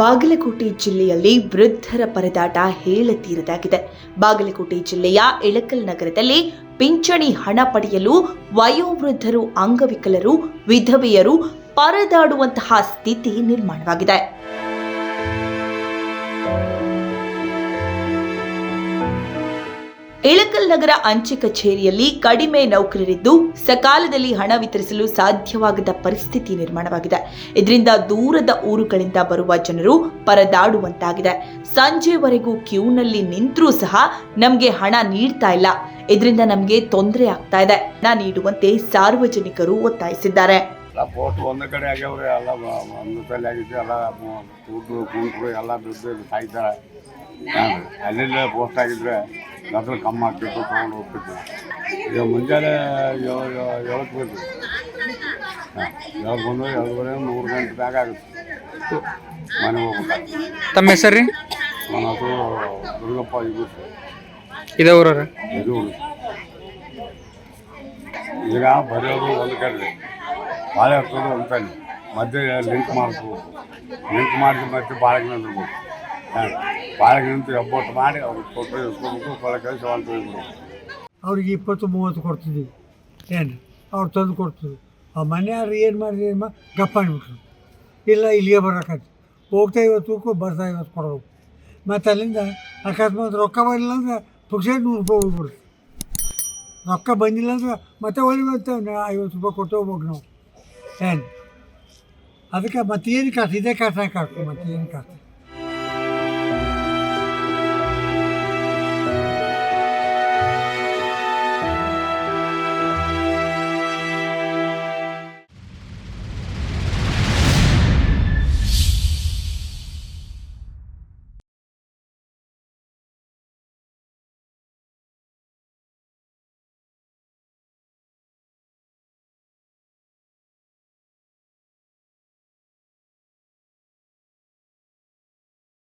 ಬಾಗಲಕೋಟೆ ಜಿಲ್ಲೆಯಲ್ಲಿ ವೃದ್ಧರ ಪರದಾಟ ಹೇಳತೀರದಾಗಿದೆ ಬಾಗಲಕೋಟೆ ಜಿಲ್ಲೆಯ ಇಳಕಲ್ ನಗರದಲ್ಲಿ ಪಿಂಚಣಿ ಹಣ ಪಡೆಯಲು ವಯೋವೃದ್ಧರು, ಅಂಗವಿಕಲರು, ವಿಧವೆಯರು ಪರದಾಡುವಂತಹ ಸ್ಥಿತಿ ನಿರ್ಮಾಣವಾಗಿದೆ. ಇಳಕಲ್ ನಗರ ಅಂಚೆ ಕಚೇರಿಯಲ್ಲಿ ಕಡಿಮೆ ನೌಕರರಿದ್ದು ಸಕಾಲದಲ್ಲಿ ಹಣ ವಿತರಿಸಲು ಸಾಧ್ಯವಾಗದ ಪರಿಸ್ಥಿತಿ ನಿರ್ಮಾಣವಾಗಿದೆ. ಇದರಿಂದ ದೂರದ ಊರುಗಳಿಂದ ಬರುವ ಜನರು ಪರದಾಡುವಂತಾಗಿದೆ. ಸಂಜೆವರೆಗೂ ಕ್ಯೂನಲ್ಲಿ ನಿಂತರೂ ಸಹ ನಮಗೆ ಹಣ ನೀಡ್ತಾ ಇಲ್ಲ. ಇದರಿಂದ ನಮಗೆ ತೊಂದರೆ ಆಗ್ತಾ ಇದೆ. ಹಣ ನೀಡುವಂತೆ ಸಾರ್ವಜನಿಕರು ಒತ್ತಾಯಿಸಿದ್ದಾರೆ. ಪೋಸ್ಟ್ ಆಗಿದ್ರೆ ಗದ್ದಲ ಕಮ್ಮಿ ಆಗ್ತಿತ್ತು ತೊಗೊಂಡು ಹೋಗ್ತಿದ್ವಿ ಈಗ ಮುಂಜಾನೆ ಏಳು ಏಳು- ಏಳಕ್ಕೆ ಬಂದ್ವಿ ಹಾಂ ಏಳು ಬಂದು ಏಳುವರೆ ಮೂರು ಗಂಟೆ ಬ್ಯಾಗ್ ಆಗುತ್ತೆ. ಮನೆಗೆ ಹೋಗ್ಬೇಕು ತಮ್ಮ ಹೆಸರು ರೀ ನನ್ನ ಹೆಸರು ದುರ್ಗಪ್ಪ ಇದು ಇದೇ ಊರವ್ರ? ಇದು ಈಗ ಬರೆಯೋದು ಒಂದು ಕಡೆ. ಬಾಳೆ ಹಾಕೋದು ಒಂದು ಕಡೆ. ಮಧ್ಯೆ ಲಿಂಕ್ ಮಾಡಿಸ್ಬೋದು ಲಿಂಕ್ ಮಾಡಿ ಮತ್ತೆ ಬಾಳೆಗೆ ನಿಂದಿರ್ಬೇಕು ಹಾಂ ನಿಂತು ಒಬ್ಬಟ್ಟು ಮಾಡಿ ಅವ್ರಿಗೆ ಇಸ್ಕೊಬೇಕು ಕೆಲಸ ಅವ್ರಿಗೆ ಇಪ್ಪತ್ತು ಮೂವತ್ತು ಕೊಡ್ತಿದ್ವಿ. ಏನು ಅವ್ರು ತಂದು ಕೊಡ್ತಿದ್ರು. ಆ ಮನೆಯವ್ರು ಏನು ಮಾಡಿದ್ರು ಏನು ಮಾ ಗಪ್ಪ ಅಂದ್ಬಿಟ್ರು ಇಲ್ಲ, ಇಲ್ಲಿಗೆ ಬರೋಕತ್ತು ಹೋಗ್ತಾ ಇವತ್ತು ಬರ್ತಾ ಇವತ್ತು ಕೊಡಬೇಕು ಮತ್ತು ಅಲ್ಲಿಂದ ಅಕಸ್ಮಾತ್ ರೊಕ್ಕ ಬರಲಿಲ್ಲ ಅಂದ್ರೆ ಪುಕ್ಷೆ ನೂರು ರೂಪಾಯಿ ಹೋಗ್ಬಿಡ್ತು ರೊಕ್ಕ ಬಂದಿಲ್ಲ ಅಂದ್ರೆ ಮತ್ತೆ ಒಳ್ಳೆ ಮತ್ತೆ ಐವತ್ತು ರೂಪಾಯಿ ಕೊಟ್ಟು ಹೋಗ್ಬೇಕು ನಾವು. ಏನು ಅದಕ್ಕೆ ಮತ್ತೇನು ಕಾಸು? ಇದೇ ಕಾಸು ಹಾಕಿ ಮತ್ತೆ ಮತ್ತೇನು ಕಾಸು?